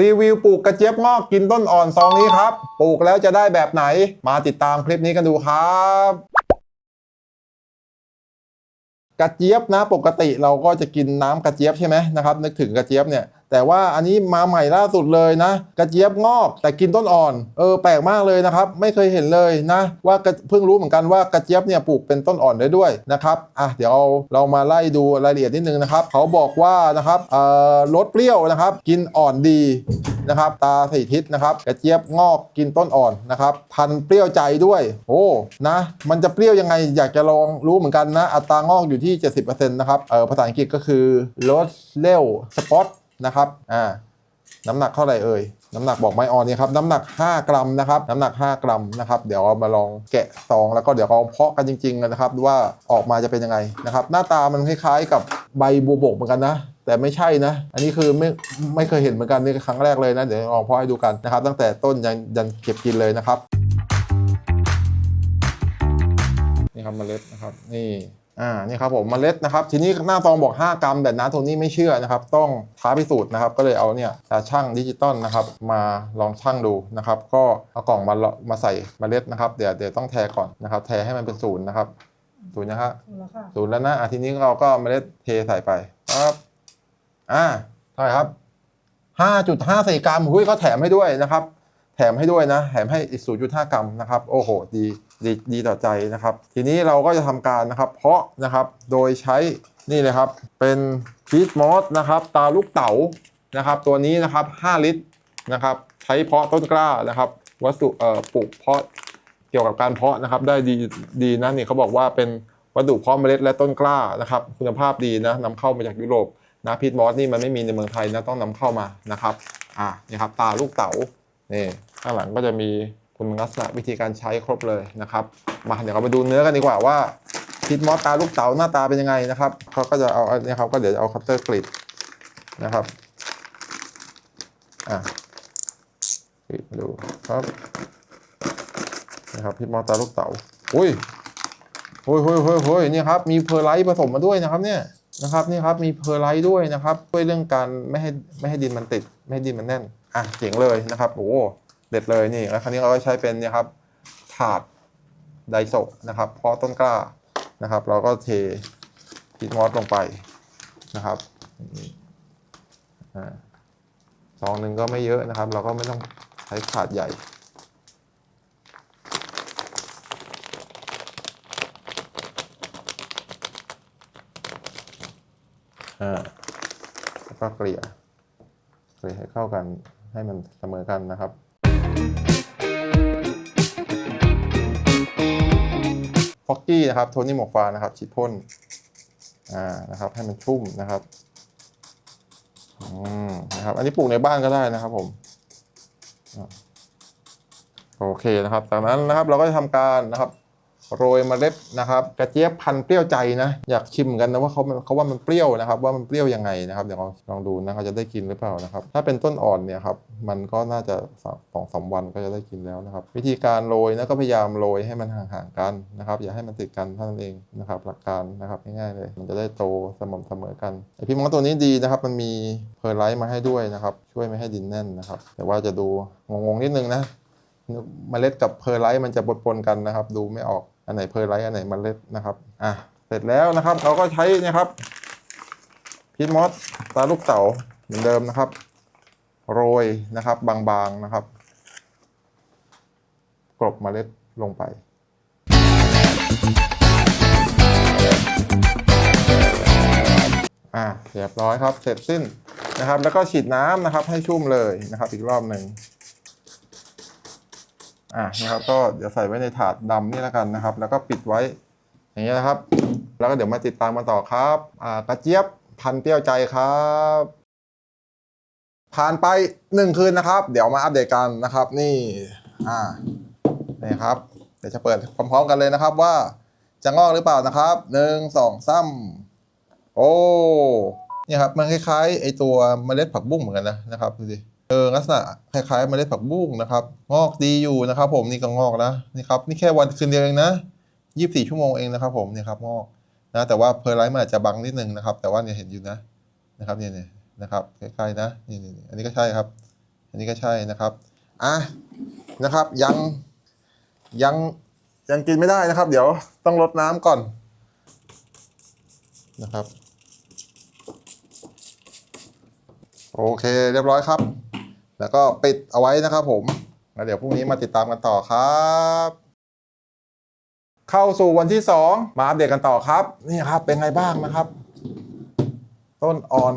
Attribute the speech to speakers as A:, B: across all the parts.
A: รีวิวปลูกกระเจี๊ยบงอกกินต้นอ่อนซองนี้ครับ ปลูกแล้วจะได้แบบไหน มาติดตามคลิปนี้กันดูครับกระเจี๊ยบนะปกติเราก็จะกินน้ำกระเจี๊ยบใช่ไหมนะครับนึกถึงกระเจี๊ยบเนี่ย แต่ว่าอันนี้มาใหม่ล่าสุดเลยนะ กระเจี๊ยบงอกแต่กินต้นอ่อน เออแปลกมากเลยนะครับ ไม่เคยเห็นเลยนะ ว่าเพิ่งรู้เหมือนกันว่ากระเจี๊ยบเนี่ยปลูกเป็นต้นอ่อนได้ด้วยนะครับอะเดี๋ยวเรามาไล่ดูรายละเอียดนิดนึงนะครับ เขาบอกว่านะครับเอ่อรสเปรี้ยวนะครับ กินอ่อนดีนะครับ ตาสีทิศนะครับ กระเจี๊ยบงอกกินต้นอ่อนนะครับ พันเปรี้ยวใจด้วย โอ้นะ มันจะเปรี้ยวยังไงอยากจะลองรู้เหมือนกันนะ อัตรางอกอยู่ที่ 70%นะครับเออภาษาอังกฤษก็คือ rose l e l spot นะครับอ่าน้ำหนักเท่าไหร่เอ่ย น้ำหนักบอกไม่ออนนี่ครับ น้ำหนัก 5 กรัมนะครับ น้ำหนัก 5 กรัมนะครับ เดี๋ยวเอามาลองแกะซองแล้วก็เดี๋ยวเอาเพาะกันจริงๆนนะครับว่าออกมาจะเป็นยังไงนะครับ หน้าตามันคล้ายๆกับใบบัวบกเหมือนกันนะ แต่ไม่ใช่นะ อันนี้คือไม่ไม่เคยเห็นเหมือนกันนี่ครั้งแรกเลยนะ เดี๋ยวลองเพาะให้ดูกันนะครับ ตั้งแต่ต้นยันยันเก็บกินเลยนะครับ นี่ครับเมล็ดนะครับ นี่ อ่านี่ครับผมเมล็ดนะครับ ทีนี้หน้าซองบอก 5 กรัม แต่นะโทนี่ไม่เชื่อนะครับ ต้องท้าพิสูจน์นะครับ ก็เลยเอาเนี่ยตาช่างดิจิตอลนะครับ มาลองช่างดูนะครับ ก็เอากล่องมาเลาะมาใส่เมล็ดนะครับ เดี๋ยวเดี๋ยวต้องแทก่อนนะครับ แทให้มันเป็นศูนย์นะครับศูนย์นะครับ
B: แล้วค่ะ
A: ศูนย์แล้วนะอะทีนี้เราก็เมล็ดเทใส่ไปครับอ่าเท่าไหร่ครับ5.5สี่กรัมหุ้ยเขาแถมให้ด้วยนะครับ แถมให้ด้วยนะ แถมให้อีก0.5 กรัมนะครับ โอ้โห ดี ดีดีต่อใจนะครับ ทีนี้เราก็จะทำการนะครับ เพาะนะครับโดยใช้นี่เลยครับ เป็นพีทมอสนะครับ ตาลูกเต๋านะครับ ตัวนี้นะครับ 5 ลิตรนะครับ ใช้เพาะต้นกล้านะครับ วัสดุเอ่อปลูกเพาะเกี่ยวกับการเพาะนะครับ ได้ดีดีนะนี่เขาบอกว่าเป็นวัสดุเพาะเมล็ดและต้นกล้านะครับ คุณภาพดีนะนำเข้ามาจากยุโรปนะพีทมอสนี่มันไม่มีในเมืองไทยนะต้องนำเข้ามานะครับอ่านี่ครับตาลูกเต๋านี่ข้างหลังก็จะมี คุณลักษณะวิธีการใช้ครบเลยนะครับ มาเดี๋ยวเราไปดูเนื้อกันดีกว่าว่าพิษมอสตาลูกเต๋าหน้าตาเป็นยังไงนะครับเขาก็จะเอาอันนี้ครับก็เดี๋ยวจะเอาคัตเตอร์กรีดนะครับอะกรีดดูครับนะครับพิษมอสตาลูกเต๋าอุ้ยโอ้ยโอ้ยโอ้ยโอ้ยนี่ครับมีเพอร์ไลท์ผสมมาด้วยนะครับเนี่ยนะครับนี่ครับมีเพอร์ไลท์ด้วยนะครับช่วยเรื่องการไม่ให้ไม่ให้ดินมันติด ไม่ให้ดินมันแน่นอะเจ๋งเลยนะครับโอ้ เด็ดเลยนี่แล้วคราวนี้เราก็ใช้เป็นนะครับถาดไดโซะนะครับ เพาะต้นกล้านะครับ เราก็เทพิทมอสลงไปนะครับอ่าซองหนึ่งก็ไม่เยอะนะครับ เราก็ไม่ต้องใช้ถาดใหญ่อ่าแล้วก็เกลี่ย เกลี่ยให้เข้ากันให้มันเสมอกันนะครับ ฟอกกี้นะครับโทนี่หมวกฟานะครับฉีดพ่นอ่านะครับให้มันชุ่มนะครับอืมนะครับ อันนี้ปลูกในบ้านก็ได้นะครับผมโอเคนะครับจากนั้นนะครับเราก็จะทำการนะครับ โรยเมล็ดนะครับ กระเจี๊ยบพันเปรี้ยวใจนะ อยากชิมกันนะว่าเขาเขาว่ามันเปรี้ยวนะครับ ว่ามันเปรี้ยวยังไงนะครับเดี๋ยวลองลองดูนะเขาจะได้กินหรือเปล่านะครับ ถ้าเป็นต้นอ่อนเนี่ยครับมันก็น่าจะสองสามวันก็จะได้กินแล้วนะครับ วิธีการโรยนะก็พยายามโรยให้มันห่างๆกันนะครับ อย่าให้มันติดกันเท่านั้นเองนะครับ หลักการนะครับง่ายๆเลย มันจะได้โตสม่ำเสมอกันไอพี่มอสตัวนี้ดีนะครับ มันมีเพอร์ไลท์มาให้ด้วยนะครับ ช่วยไม่ให้ดินแน่นนะครับ แต่ว่าจะดูงงๆนิดนึงนะเมล็ดกับเพอร์ไลท์มันจะปนๆกันนะครับ ดูไม่ออก อันไหนเพอร์ไลท์อันไหนเมล็ดนะครับอะเสร็จแล้วนะครับเราก็ใช้นะครับพีทมอสตาลูกเต๋าเหมือนเดิมนะครับ โรยนะครับบางๆนะครับกลบเมล็ดลงไปอะเรียบร้อยครับเสร็จสิ้นนะครับ แล้วก็ฉีดน้ำนะครับให้ชุ่มเลยนะครับ อีกรอบหนึ่ง อะนะครับก็เดี๋ยวใส่ไว้ในถาดดำนี่แล้วกันนะครับ แล้วก็ปิดไว้อย่างเงี้ยนะครับ แล้วก็เดี๋ยวมาติดตามกันต่อครับอ่ากระเจี๊ยบพันเปรี้ยวใจครับ ผ่านไปหนึ่งคืนนะครับ เดี๋ยวมาอัปเดตกันนะครับ นี่อ่านี่ครับ เดี๋ยวจะเปิดพร้อมๆกันเลยนะครับว่าจะงอกหรือเปล่านะครับหนึ่งสองสามโอ้เนี่ยครับมันคล้ายๆไอตัวเมล็ดผักบุ้งเหมือนกันนะนะครับดูดิ เออลักษณะคล้ายๆเมล็ดผักบุ้งนะครับ งอกดีอยู่นะครับ ผมนี่ก็งอกนะนี่ครับนี่แค่วันคืนเดียวเองนะยี่สิบสี่ชั่วโมงเองนะครับ ผมนี่ครับงอกนะแต่ว่าเพอร์ไลท์มันอาจจะบังนิดนึงนะครับ แต่ว่าเนี่ยเห็นอยู่นะนะครับเนี่ยเนี่ยนะครับคล้ๆนะนี่นี่อันนี้ก็ใช่ครับ อันนี้ก็ใช่นะครับอะนะครับยังยังยังกินไม่ได้นะครับ เดี๋ยวต้องลดน้ำก่อนนะครับ โอเคเรียบร้อยครับ แล้วก็ปิดเอาไว้นะครับผมแล้วเดี๋ยวพรุ่งนี้มาติดตามกันต่อครับ เข้าสู่วันที่ 2 มาอัปเดตกันต่อครับ นี่ครับเป็นไงบ้างนะครับ ต้นอ่อน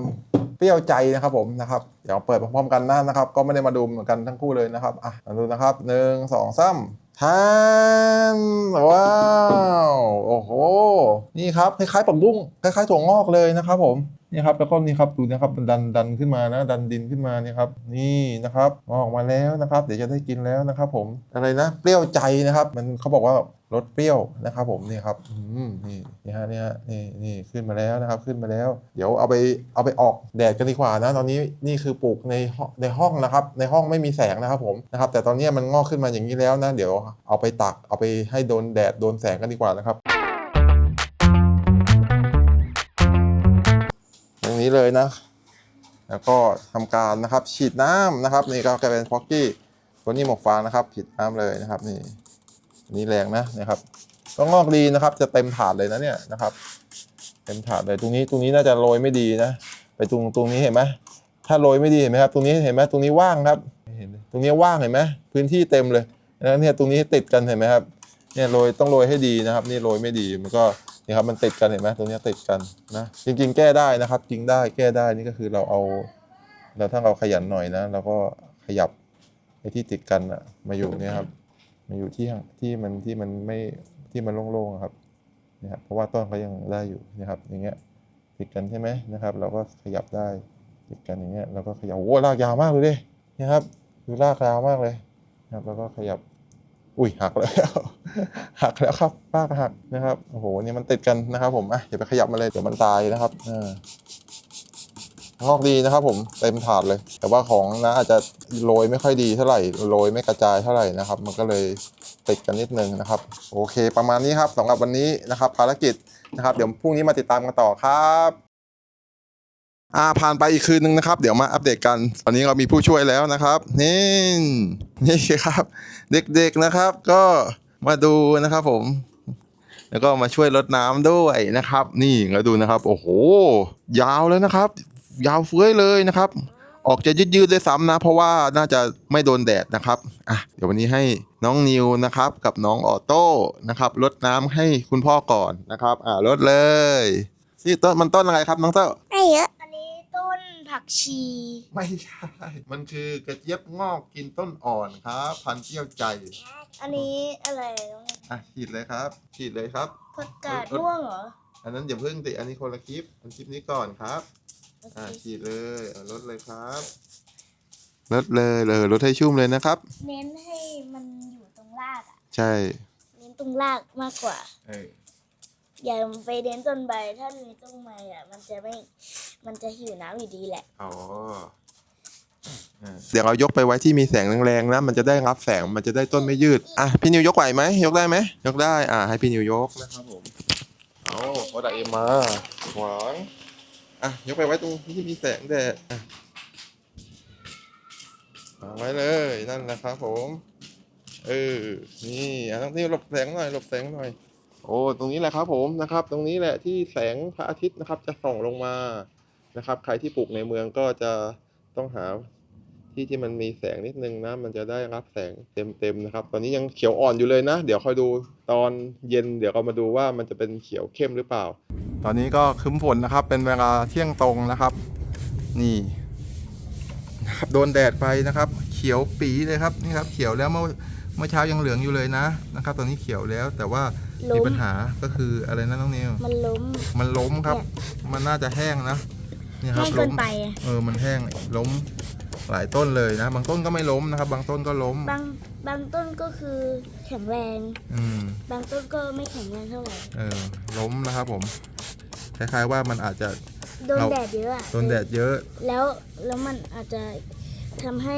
A: เปรี้ยวใจนะครับผมนะครับเดี๋ยวเปิดพร้อมๆกันนะนะครับ ก็ไม่ได้มาดูเหมือนกันทั้งคู่เลยนะครับอะมาดูนะครับหนึ่งสองสามทานว้าว โอ้โห นี่ครับ คล้ายๆปักบุ้ง คล้ายๆถั่วงอกเลยนะครับผม นี่ครับแล้วก็นี่ครับดูนะครับมันดันดันขึ้นมานะดันดินขึ้นมานี่ครับนี่นะครับงอกมาแล้วนะครับ เดี๋ยวจะได้กินแล้วนะครับผมอะไรนะเปรี้ยวใจนะครับ มันเขาบอกว่ารสเปรี้ยวนะครับ ผมนี่ครับอืมนี่นี่ฮะนี่ฮะนี่นี่ขึ้นมาแล้วนะครับขึ้นมาแล้ว เดี๋ยวเอาไปเอาไปออกแดดกันดีกว่านะตอนนี้นี่คือปลูกในห้องในห้องนะครับ ในห้องไม่มีแสงนะครับผมนะครับแต่ตอนนี้มันงอกขึ้นมาอย่างนี้แล้วนะ เดี๋ยวเอาไปตักเอาไปให้โดนแดดโดนแสงกันดีกว่านะครับ นี้เลยนะ แล้วก็ทำการนะครับฉีดน้ำนะครับ นี่ก็กลายเป็นพ็อกกี้ตัวนี้หมกฟางนะครับฉีดน้ำเลยนะครับนี่นี่แรงนะนะครับก็งอกดีนะครับ จะเต็มถาดเลยนะเนี่ยนะครับ เต็มถาดเลยตรงนี้ตรงนี้น่าจะโรยไม่ดีนะไปตรงตรงนี้เห็นไหมถ้าโรยไม่ดีเห็นไหมครับ ตรงนี้เห็นไหมตรงนี้ว่างครับเห็นตรงนี้ว่างเห็นไหมพื้นที่เต็มเลยแล้วเนี่ยตรงนี้ติดกันเห็นไหมครับเนี่ยโรยต้องโรยให้ดีนะครับ นี่โรยไม่ดีมันก็ นี่ครับมันติดกันเห็นไหมตรงนี้ติดกันนะจริง ๆ แก้ได้นะครับ จริงได้แก้ได้นี่ก็คือเราเอาเราถ้าเราขยันหน่อยนะเราก็ขยับไอ้ที่ติดกันอะมาอยู่เนี่ยครับมาอยู่ที่ที่มันที่มันไม่ที่มันโล่งๆครับเนี่ยครับเพราะว่าต้นเขายังได้อยู่นะครับอย่างเงี้ยติดกันใช่ไหมนะครับ เราก็ขยับได้ติดกันอย่างเงี้ยเราก็ขยับโอ้โหรากยาวมากเลยดิเนี่ยครับดูรากยาวมากเลยนะครับแล้วก็ขยับ อุ้ยหักแล้ว หักแล้วครับป้ากหักนะครับโอ้โหนี่มันติดกันนะครับผมอะอย่าไปขยับมาเลยเดี๋ยวมันตายนะครับเอองอกดีนะครับผมเต็มถาดเลย แต่ว่าของนะอาจจะโรยไม่ค่อยดีเท่าไหร่โรยไม่กระจายเท่าไหร่นะครับ มันก็เลยติดกันนิดนึงนะครับ โอเค ประมาณนี้ครับสำหรับวันนี้นะครับ ภารกิจนะครับ เดี๋ยวพรุ่งนี้มาติดตามกันต่อครับ อ่าผ่านไปอีกคืนนึงนะครับ เดี๋ยวมาอัปเดตกัน ตอนนี้เรามีผู้ช่วยแล้วนะครับนี่นี่ครับ เด็กๆนะครับ ก็มาดูนะครับผม แล้วก็มาช่วยรดน้ำด้วยนะครับ นี่เราดูนะครับ โอ้โห ยาวเลยนะครับ ยาวเฟ้ยเลยนะครับ ออกจะยืดๆด้วยซ้ำนะ เพราะว่าน่าจะไม่โดนแดดนะครับอะเดี๋ยววันนี้ให้น้องนิวนะครับ กับน้องออโต้นะครับรดน้ำให้คุณพ่อก่อนนะครับ อ่ารดเลยนี่ต้นมันต้นอะไรครับน้องเต้า
B: ไม่เยอะ ผักชี
A: ไม่ใช่ มันคือกระเจี๊ยบงอกกินต้นอ่อนครับ พันเจี้ยวใจ
B: อันนี้อะไรน้อง
A: อะฉีดเลยครับ ฉีดเลยครับ
B: ผักกาดม่วงเหรอ
A: อันนั้นอย่าเพิ่งติอันนี้คนละคลิป อันคลิปนี้ก่อนครับ
B: โอเค
A: อะฉีดเลยเอาลดเลยครับลดเลยเลยลดให้ชุ่มเลยนะครับ
B: เน้นให้มันอยู่ตรงรากอะ
A: ใช่
B: เน้นตรงรากมากกว่า
A: เออ
B: อย่าไปเน้นต้นใบ ถ้าเน้นต้นใบอะ มันจะไม่ มันจะหิวน้ำอยู่ดีแหละ
A: อ๋ออะเดี๋ยวเรายกไปไว้ที่มีแสงแรงๆนะมันจะได้รับแสงมันจะได้ต้นไม่ยืดอะพี่นิวยกไหวไหมยกได้ไหมยกได้อะให้พี่นิวยกนะครับผมเอาโอดาเอ็มมาหวางอะยกไปไว้ตรงที่มีแสงแดดอะวางไว้เลยนั่นแหละครับผมเออนี่อะต้องที่หลบแสงหน่อยหลบแสงหน่อย โอ้ตรงนี้แหละครับผมนะครับ ตรงนี้แหละที่แสงพระอาทิตย์นะครับ จะส่องลงมานะครับ ใครที่ปลูกในเมืองก็จะต้องหาที่ที่มันมีแสงนิดนึงนะ มันจะได้รับแสงเต็มๆนะครับ ตอนนี้ยังเขียวอ่อนอยู่เลยนะ เดี๋ยวคอยดูตอนเย็น เดี๋ยวเรามาดูว่ามันจะเป็นเขียวเข้มหรือเปล่า ตอนนี้ก็ครึ้มฝนนะครับ เป็นเวลาเที่ยงตรงนะครับ นี่นะครับโดนแดดไปนะครับ เขียวปีเลยครับนี่ครับ เขียวแล้วเมื่อเมื่อเช้ายังเหลืองอยู่เลยนะนะครับ ตอนนี้เขียวแล้วแต่ว่า
B: ล้
A: มี
B: ม
A: ปัญหาก็คืออะไรนะน้องนิว
B: มันล้ม
A: มันล้มครับ มันน่าจะแห้งนะเนี่ยค
B: แห้
A: รับ
B: งเกิ
A: ล้
B: น
A: ม
B: ไปอะ
A: เออมันแห้งล้มหลายต้นเลยนะ บางต้นก็ไม่ล้มนะครับ บางต้นก็ล้ม
B: บางบางต้นก็คือแข็งแรง
A: อืม
B: บางต้นก็ไม่แข็งแรงเท่าไหร่
A: เออล้มนะครับผมคล้ายๆว่ามันอาจจะ
B: โดน
A: เรา
B: แดดเยอะอะ
A: โดนแดดเยอะ
B: แล้วแล้วมันอาจจะทำให้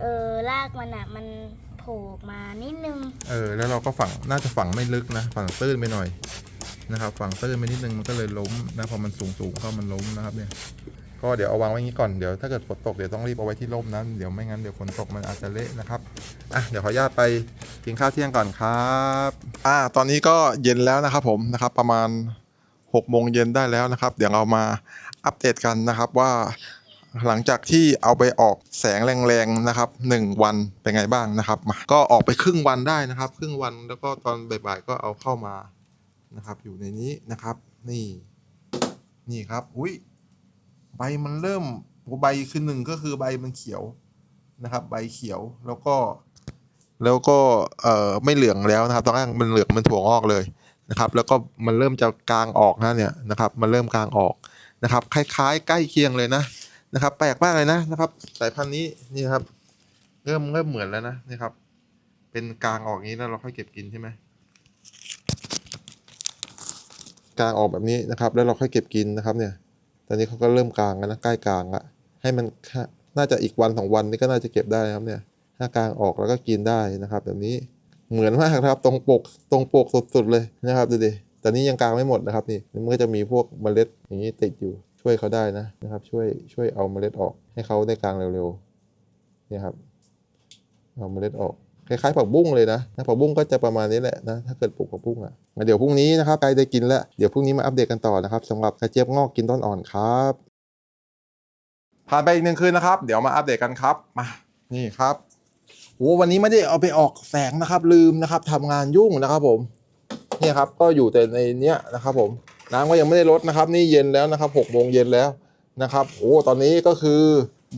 B: เออรากมันอะมันโผล่ออกมานิดนึง
A: เออ แล้วเราก็ฝัง น่าจะฝังไม่ลึกนะ ฝังตื้นไปหน่อยนะครับ ฝังตื้นไปนิดนึงมันก็เลยล้มนะพอมันสูงสูงๆเข้ามันล้มนะครับเนี่ย ก็เดี๋ยวเอาวางไว้งนี้ก่อน เดี๋ยวถ้าเกิดฝนตกเดี๋ยวต้องรีบเอาไว้ที่ร่มนะ เดี๋ยวไม่งั้นเดี๋ยวฝนตกมันอาจจะเละนะครับ อะ เดี๋ยวขออนุญาตไปกินข้าวเที่ยงก่อนครับ อ่า ตอนนี้ก็เย็นแล้วนะครับผมนะครับ ประมาณ6โมงเย็นได้แล้วนะครับ เดี๋ยวเรามาอัปเดตกันนะครับว่า หลังจากที่เอาไปออกแสงแรงๆนะครับหนึ่งวันเป็นไงบ้างนะครับมาก็ออกไปครึ่งวันได้นะครับ ครึ่งวันแล้วก็ตอนบ่ายๆก็เอาเข้ามานะครับ อยู่ในนี้นะครับ นี่นี่ครับอุ้ยใบมันเริ่มใบคือหนึ่งก็คือใบมันเขียวนะครับ ใบเขียวแล้วก็ แล้วก็เอ่อไม่เหลืองแล้วนะครับตอนแรกมันเหลืองมันถั่วงอกเลยนะครับ แล้วก็มันเริ่มจะกลางออกนะเนี่ยนะครับ มันเริ่มกลางออกนะครับ คล้ายๆ ใกล้เคียงเลยนะ นะครับแปลกมากเลยนะนะครับ สายพันธุ์นี้นี่ครับ เริ่มเริ่มเหมือนแล้วนะนี่ครับ เป็นกลางออกนี้แล้วเราค่อยเก็บกินใช่ไหมกลางออกแบบนี้นะครับ แล้วเราค่อยเก็บกินนะครับเนี่ย ตอนนี้เขาก็เริ่มกลางแล้วนะใกล้กลางละให้มันน่าจะอีกวันสองวันนี้ก็น่าจะเก็บได้นะครับเนี่ย ถ้ากลางออกแล้วก็กินได้นะครับ แบบนี้เหมือนมากครับ ตรงปกตรงปกสุดๆเลยนะครับดูดิแต่นี้ยังกลางไม่หมดนะครับนี่มันก็จะมีพวกเมล็ดอย่างนี้ติดอยู่ ช่วยเขาได้นะนะครับ ช่วยช่วยเอาเมล็ดออกให้เขาได้กลางเร็วๆเนี่ยครับเอาเมล็ดออกคล้ายๆผักบุ้งเลยนะผักบุ้งก็จะประมาณนี้แหละนะถ้าเกิดปลูกผักบุ้งอะงั้นเดี๋ยวพรุ่งนี้นะครับใครได้กินแล้วเดี๋ยวพรุ่งนี้มาอัปเดตกันต่อนะครับสำหรับกระเจี๊ยบงอกกินต้นอ่อนครับผ่านไปอีกหนึ่งคืนนะครับ เดี๋ยวมาอัปเดตกันครับมานี่ครับโอ้วันนี้ไม่ได้เอาไปออกแสงนะครับ ลืมนะครับทำงานยุ่งนะครับผมเนี่ยครับก็อยู่แต่ในเนี้ยนะครับผม น้ำก็ยังไม่ได้ลดนะครับ นี่เย็นแล้วนะครับหกโมงเย็นแล้วนะครับโอ้ตอนนี้ก็คือ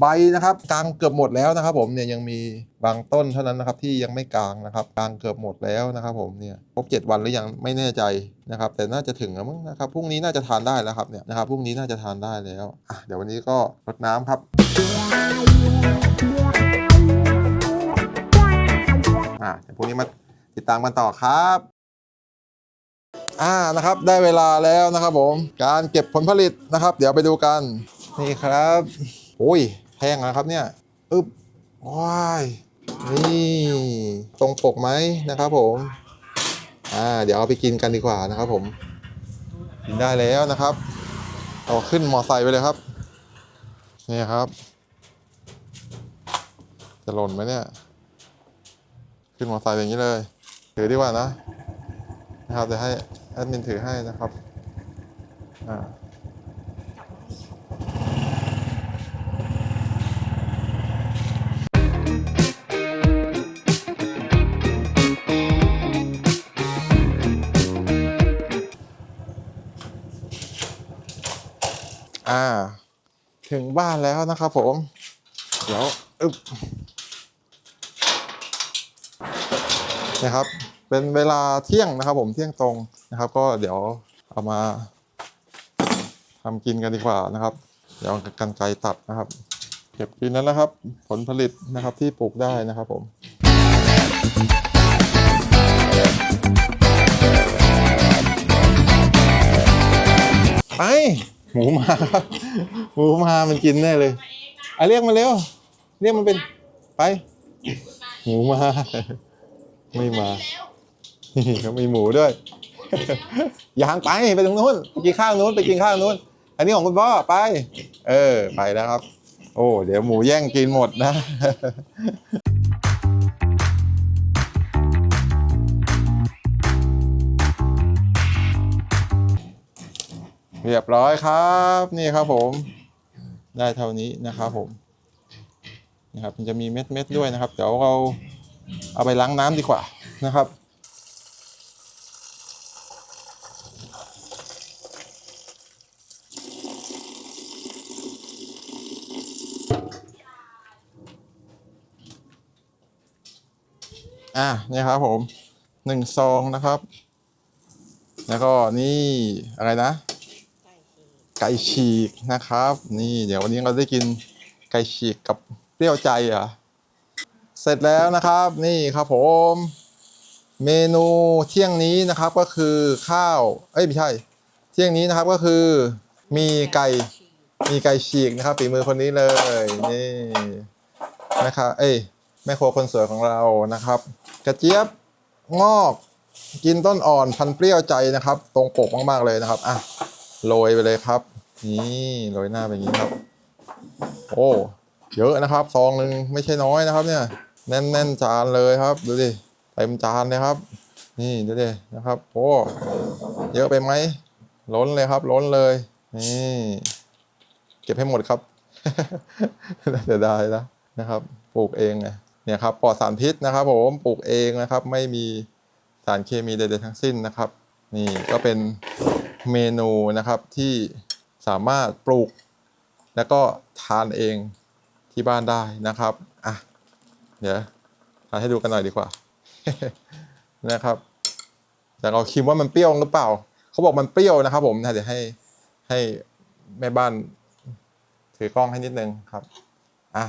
A: ใบนะครับกลางเกือบหมดแล้วนะครับ ผมเนี่ยยังมีบางต้นเท่านั้นนะครับที่ยังไม่กลางนะครับกลางเกือบหมดแล้วนะครับ ผมเนี่ยครบเจ็ดวันหรือยังไม่แน่ใจนะครับ แต่น่าจะถึงแล้วมั้งนะครับพรุ่งนี้น่าจะทานได้แล้วครับเนี่ยนะครับพรุ่งนี้น่าจะทานได้แล้วอะเดี๋ยววันนี้ก็รดน้ำครับอ่าเดี๋ยวพรุ่งนี้มาติดตามกันต่อครับ อ่านะครับได้เวลาแล้วนะครับผมการเก็บผลผลิตนะครับ เดี๋ยวไปดูกันนี่ครับโอ้ยแห้งแล้วครับเนี่ยอึ๊บว้ายนี่ตรงปกไหมนะครับผมอ่าเดี๋ยวเอาไปกินกันดีกว่านะครับผมกินได้แล้วนะครับเอาขึ้นมอไซค์ไปเลยครับนี่ครับ จะหล่นไหมเนี่ย ขึ้นมอเตอร์ไซค์อย่างนี้เลยถือดีกว่านะนะครับเดี๋ยวให้ แอดมินถือให้นะครับ อ่าอ่า ถึงบ้านแล้วนะครับผม เดี๋ยวอึบนะครับ เป็นเวลาเที่ยงนะครับผมเที่ยงตรง นะครับ ก็เดี๋ยวเอามาทำกินกันดีกว่านะครับ เดี๋ยวกันไกรตัดนะครับ เก็บกินแล้วนะครับ ผลผลิตนะครับที่ปลูกได้นะครับผมไปหมูมาครับหมูมามันกินแน่เลยอะเรียกมาเร็วเรียกมันเป็นไป หมูมา ไม่มาเขามีหมูด้วย ยางไปไปตรงนู้นไปกินข้าวนู้นไปกินข้าวนู้น อันนี้ของคุณพ่อไป เออไปแล้วครับ โอ้เดี๋ยวหมูแย่งกินหมดนะเรียบร้อยครับ นี่ครับผม ได้เท่านี้นะครับผมนะครับมันจะมีเม็ดเม็ดๆด้วยนะครับ เดี๋ยวเราเอาไปล้างน้ำดีกว่านะครับ อะนี่ครับผมหนึ่งซองนะครับ แล้วก็นี่อะไรนะ ไก่ฉีกนะครับ นี่เดี๋ยววันนี้เราได้กินไก่ฉีกกับเปรี้ยวใจอะเสร็จแล้วนะครับ นี่ครับผม เมนูเที่ยงนี้นะครับก็คือข้าว เอ้ยไม่ใช่ เที่ยงนี้นะครับก็คือ มีไก่มีไก่ฉีกนะครับฝีมือคนนี้เลยนี่นะครับ เอ้ย แม่ครัวคนสวยของเรานะครับ กระเจี๊ยบงอกกินต้นอ่อนพันเปรี้ยวใจนะครับ ตรงปกมาก ๆ เลยนะครับอะโรยไปเลยครับ นี่โรยหน้าแบบนี้ครับ โอ้เยอะนะครับซองหนึ่งไม่ใช่น้อยนะครับ เนี่ย แน่นแน่นๆจานเลยครับ ดูดิเต็มจานเลยครับ นี่ดูดินะครับโอ้เยอะไปไหมล้นเลยครับ ล้นเลยนี่เก็บให้หมดครับเสียดายนะนะครับ ปลูกเองไง เนี่ยครับปลอดสารพิษนะครับผมปลูกเองนะครับ ไม่มีสารเคมีใดๆทั้งสิ้นนะครับ นี่ก็เป็นเมนูนะครับที่สามารถปลูก แล้วก็ทานเองที่บ้านได้นะครับอะเดี๋ยวทานให้ดูกันหน่อยดีกว่านะครับแต่เราคิดว่ามันเปรี้ยวหรือเปล่า เขาบอกมันเปรี้ยวนะครับ ผมนะเดี๋ยวให้ให้แม่บ้านถือกล้องให้นิดนึงครับอะ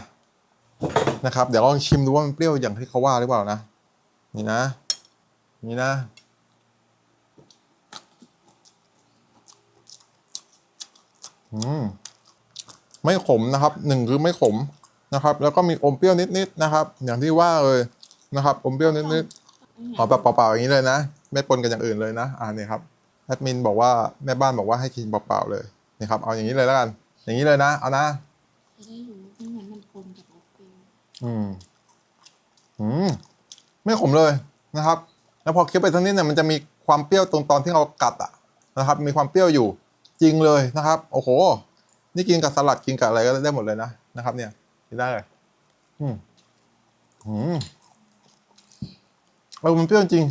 A: นะครับ เดี๋ยวลองชิมดูว่ามันเปรี้ยวอย่างที่เขาว่าหรือเปล่านะ นี่นะ นี่นะ อืม ไม่ขมนะครับ หนึ่งคือไม่ขมนะครับ แล้วก็มีอมเปรี้ยวนิดๆนะครับ อย่างที่ว่าเลยนะครับ อมเปรี้ยวนิดๆเอาแบบเปล่าๆอย่างนี้เลยนะ ไม่ปนกันอย่างอื่นเลยนะ อ่าเนี่ยครับ แอดมินบอกว่าแม่บ้านบอกว่าให้กินเปล่าๆเลย นี่ครับ เอาอย่างนี้เลยแล้วกัน อย่างนี้เลยนะ เอานะ อืมอืมไม่ขมเลยนะครับ แล้วพอเคี้ยวไปทั้งนี้เนี่ยมันจะมีความเปรี้ยวตรงตอนที่เรากัดอะนะครับ มีความเปรี้ยวอยู่จริงเลยนะครับ โอ้โห นี่กินกับสลัดกินกับอะไรก็ได้หมดเลยนะนะครับ เนี่ยกินได้เลย อืมอืมเออมันเปรี้ยวจริง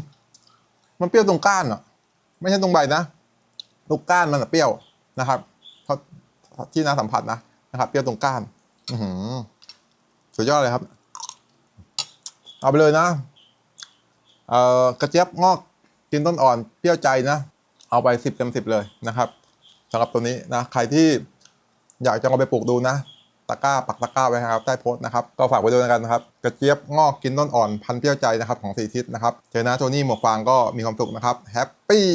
A: มันเปรี้ยวตรงก้านอะ ไม่ใช่ตรงใบนะตรงก้านมันเปรี้ยวนะครับเพราะที่น้าสัมผัสนะนะครับ เปรี้ยวตรงก้าน อือหือ สุดยอดเลยครับ เอาไปเลยนะ เอ่อกระเจี๊ยบงอกกินต้นอ่อนเปรี้ยวใจนะ เอาไปสิบเต็มสิบเลยนะครับสำหรับตัวนี้นะ ใครที่อยากจะเอาไปปลูกดูนะตะกร้าปักตะกร้าไว้นะครับใต้โพสต์นะครับก็ฝากไว้ด้วยกันนะครับกระเจี๊ยบงอกกินต้นอ่อนพันเปรี้ยวใจนะครับของสีทิศนะครับเจอนะโทนี่หมวกฟางก็มีความสุขนะครับแฮปปี้